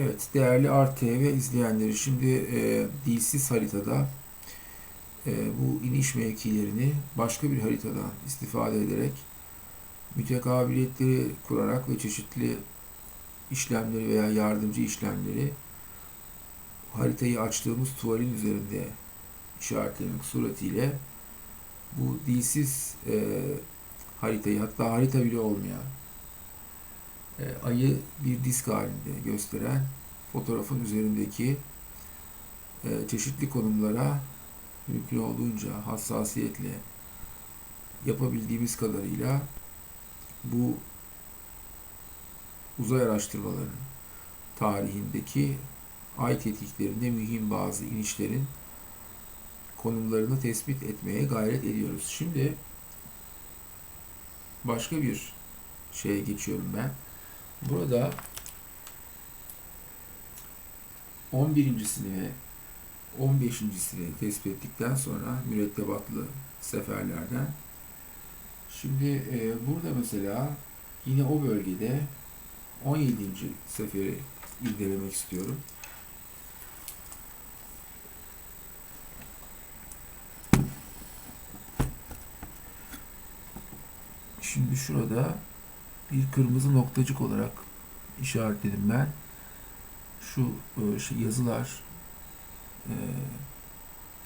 Evet, değerli RTV izleyenleri, şimdi e, dilsiz haritada e, bu iniş mevkilerini başka bir haritadan istifade ederek mütekabiliyetleri kurarak ve çeşitli işlemleri veya yardımcı işlemleri haritayı açtığımız tuvalin üzerinde işaretlemek suretiyle bu dilsiz e, haritayı hatta harita bile olmayan e, ayı bir disk halinde gösteren fotoğrafın üzerindeki e, çeşitli konumlara mümkün olduğunca hassasiyetle yapabildiğimiz kadarıyla bu uzay araştırmaları tarihindeki ay tetkiklerinde mühim bazı inişlerin konumlarını tespit etmeye gayret ediyoruz. Şimdi başka bir şeye geçiyorum ben. Burada 11.sini ve 15.sini tespit ettikten sonra mürettebatlı seferlerden şimdi e, burada mesela yine o bölgede 17. seferi irdelemek istiyorum. Şimdi şurada bir kırmızı noktacık olarak işaretledim ben. Şu e, yazılar e,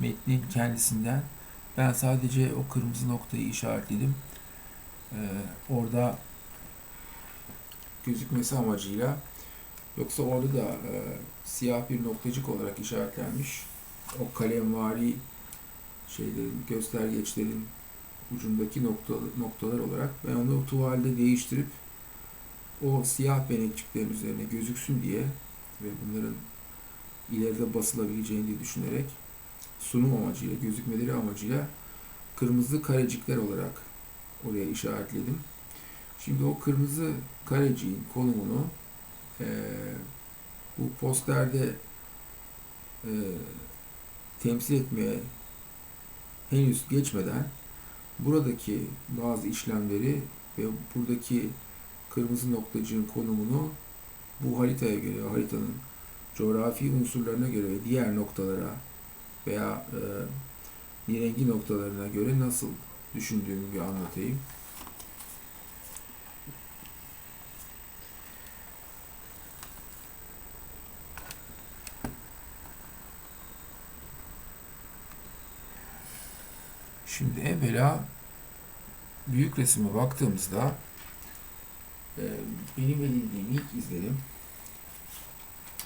metnin kendisinden ben sadece o kırmızı noktayı işaretledim. E, orada gözükmesi amacıyla yoksa orada da siyah bir noktacık olarak işaretlenmiş o kalemvari şeylerin, göstergeçlerin ucundaki nokta, noktalar olarak ben onu tuvalde değiştirip o siyah benekçiklerin üzerine gözüksün diye ve bunların ileride basılabileceğini diye düşünerek sunum amacıyla, gözükmeleri amacıyla kırmızı karecikler olarak oraya işaretledim. Şimdi o kırmızı kareciğin konumunu e, bu posterde e, temsil etmeye henüz geçmeden buradaki bazı işlemleri ve buradaki kırmızı noktacığın konumunu bu haritaya göre, haritanın coğrafi unsurlarına göre ve diğer noktalara veya e, nirengi noktalarına göre nasıl düşündüğümü bir anlatayım. Şimdi evvela büyük resime baktığımızda e, benim edindiğim ilk izlenim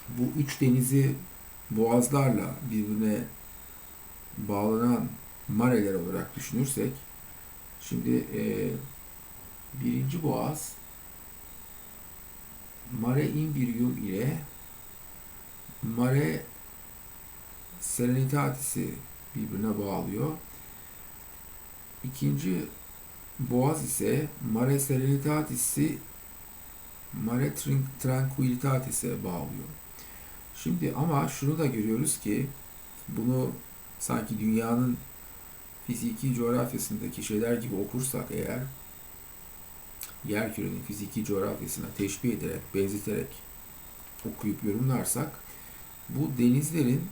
bu üç denizi boğazlarla birbirine bağlanan mareler olarak düşünürsek şimdi e, birinci boğaz Mare Imbrium ile Mare Serenitatis'i birbirine bağlıyor. İkinci boğaz ise Mare Serenitatis'i Mare Tranquillitatis'e bağlıyor. Şimdi ama şunu da görüyoruz ki bunu sanki dünyanın fiziki coğrafyasındaki şeyler gibi okursak eğer yerkürenin fiziki coğrafyasına teşbih ederek, benzeterek okuyup yorumlarsak bu denizlerin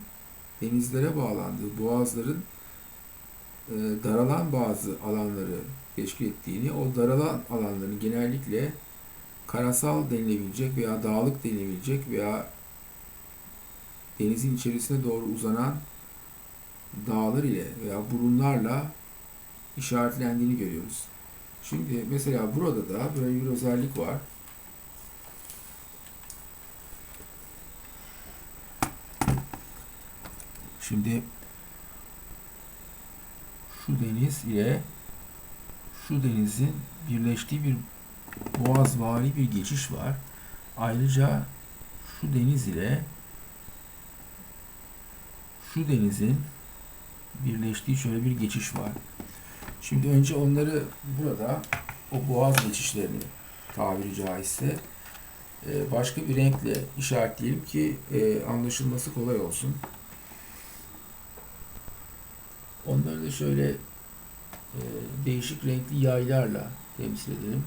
denizlere bağlandığı boğazların e, daralan bazı alanları teşkil ettiğini, o daralan alanların genellikle karasal denilebilecek veya dağlık denilebilecek veya denizin içerisine doğru uzanan dağlar ile veya burunlarla işaretlendiğini görüyoruz. Şimdi mesela burada da böyle bir özellik var. Şimdi şu deniz ile şu denizin birleştiği bir boğazvari bir geçiş var. Ayrıca şu deniz ile şu denizin birleştiği şöyle bir geçiş var. Şimdi önce onları burada o boğaz geçişlerini tabiri caizse e, başka bir renkle işaretleyelim ki e, anlaşılması kolay olsun. Onları da şöyle e, değişik renkli yaylarla temsil edelim.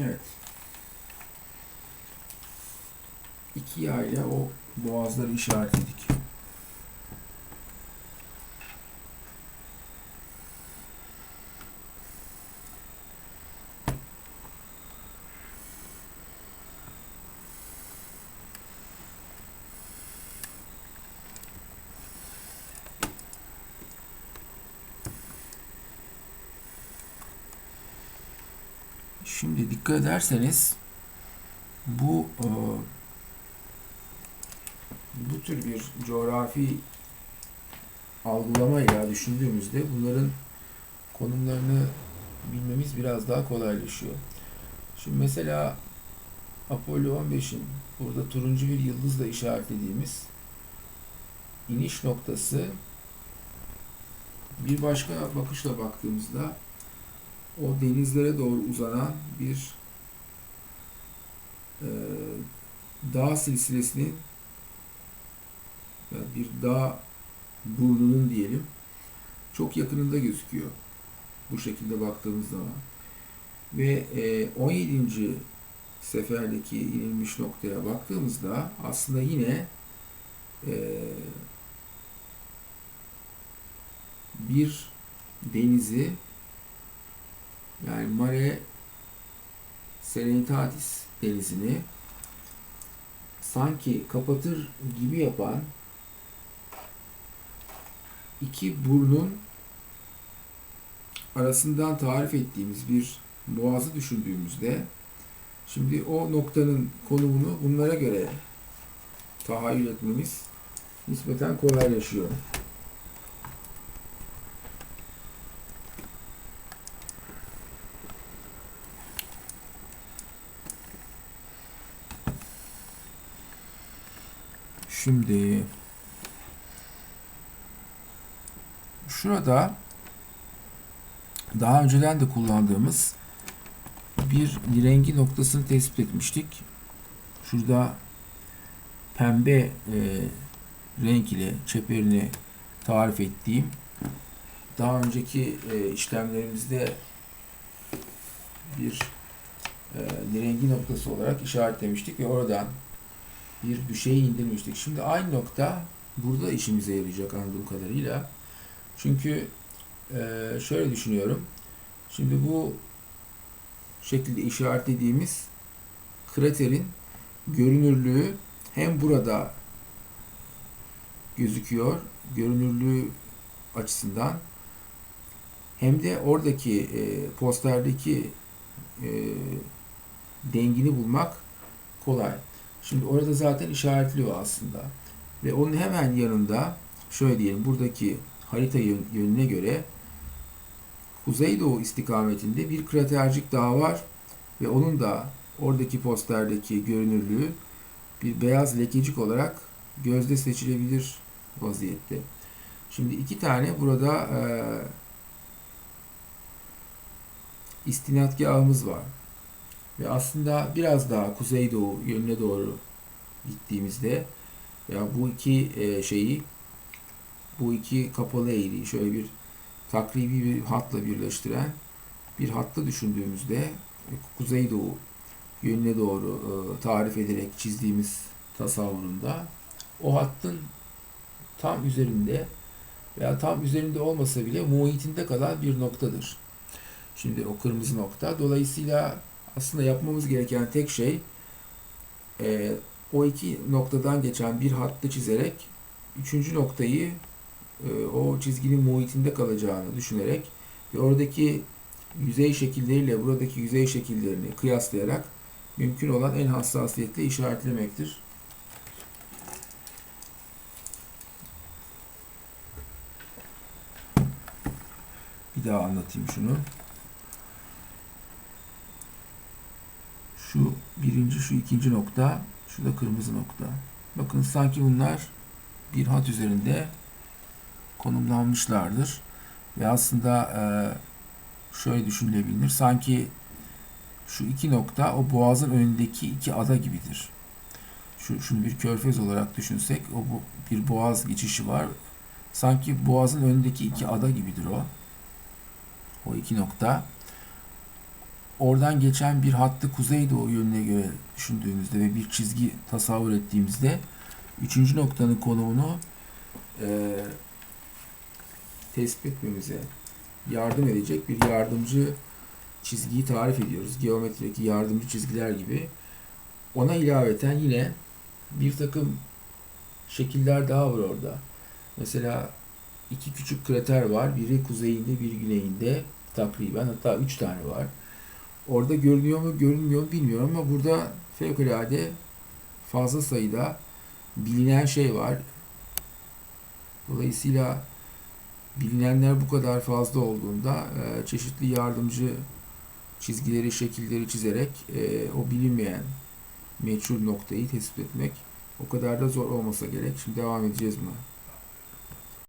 Evet. İki yayla o boğazları işaretledik. Şimdi dikkat ederseniz bu e, bu tür bir coğrafi algılamayla düşündüğümüzde bunların konumlarını bilmemiz biraz daha kolaylaşıyor. Şimdi mesela Apollo 15'in burada turuncu bir yıldızla işaretlediğimiz iniş noktası bir başka bakışla baktığımızda o denizlere doğru uzanan bir e, dağ silsilesinin yani bir dağ burnunun diyelim çok yakınında gözüküyor. Bu şekilde baktığımız zaman. Ve e, 17. seferdeki inilmiş noktaya baktığımızda aslında yine e, bir denizi yani Mare Serenitatis denizini sanki kapatır gibi yapan iki burnun arasından tarif ettiğimiz bir boğazı düşündüğümüzde şimdi o noktanın konumunu bunlara göre tahayyül etmemiz nispeten kolaylaşıyor. Şimdi şurada daha önceden de kullandığımız bir rengi noktasını tespit etmiştik. Şurada pembe e, renk ile çeperini tarif ettiğim daha önceki e, işlemlerimizde bir e, rengi noktası olarak işaretlemiştik ve oradan bir düşeyi indirmiştik. Şimdi aynı nokta burada işimize yarayacak anladığım kadarıyla. Çünkü e, şöyle düşünüyorum. Şimdi bu şekilde işaretlediğimiz kraterin görünürlüğü hem burada gözüküyor, görünürlüğü açısından hem de oradaki e, posterdeki e, dengini bulmak kolay. Şimdi orada zaten işaretliyor aslında. Ve onun hemen yanında şöyle diyelim buradaki harita yönüne göre kuzeydoğu istikametinde bir kratercik daha var ve onun da oradaki posterdeki görünürlüğü bir beyaz lekecik olarak gözde seçilebilir vaziyette. Şimdi iki tane burada e, istinadgahımız var. Ve aslında biraz daha kuzeydoğu yönüne doğru gittiğimizde ya bu iki e, şeyi bu iki kapalı eğriyi şöyle bir takribi bir hatla birleştiren bir hattı düşündüğümüzde kuzeydoğu yönüne doğru e, tarif ederek çizdiğimiz tasavvurunda o hattın tam üzerinde veya tam üzerinde olmasa bile muhitinde kalan bir noktadır. Şimdi o kırmızı nokta. Dolayısıyla aslında yapmamız gereken tek şey e, o iki noktadan geçen bir hattı çizerek üçüncü noktayı e, o çizginin muhitinde kalacağını düşünerek ve oradaki yüzey şekilleriyle buradaki yüzey şekillerini kıyaslayarak mümkün olan en hassasiyetle işaretlemektir. Bir daha anlatayım şunu. Şu birinci, şu ikinci nokta, şu da kırmızı nokta. Bakın sanki bunlar bir hat üzerinde konumlanmışlardır. Ve aslında e, şöyle düşünülebilir. Sanki şu iki nokta o boğazın önündeki iki ada gibidir. Şu, şunu bir körfez olarak düşünsek o bu, bir boğaz geçişi var. Sanki boğazın önündeki iki ada gibidir o. O iki nokta. Oradan geçen bir hattı kuzeydoğu yönüne göre düşündüğümüzde ve bir çizgi tasavvur ettiğimizde üçüncü noktanın konumunu e, tespit etmemize yardım edecek bir yardımcı çizgiyi tarif ediyoruz. Geometrideki yardımcı çizgiler gibi. Ona ilaveten yine bir takım şekiller daha var orada. Mesela iki küçük krater var. Biri kuzeyinde, bir güneyinde takriben. Hatta üç tane var. Orada görünüyor mu, görünmüyor mu bilmiyorum ama burada fevkalade fazla sayıda bilinen şey var. Dolayısıyla bilinenler bu kadar fazla olduğunda e, çeşitli yardımcı çizgileri, şekilleri çizerek e, o bilinmeyen meçhul noktayı tespit etmek o kadar da zor olmasa gerek. Şimdi devam edeceğiz buna.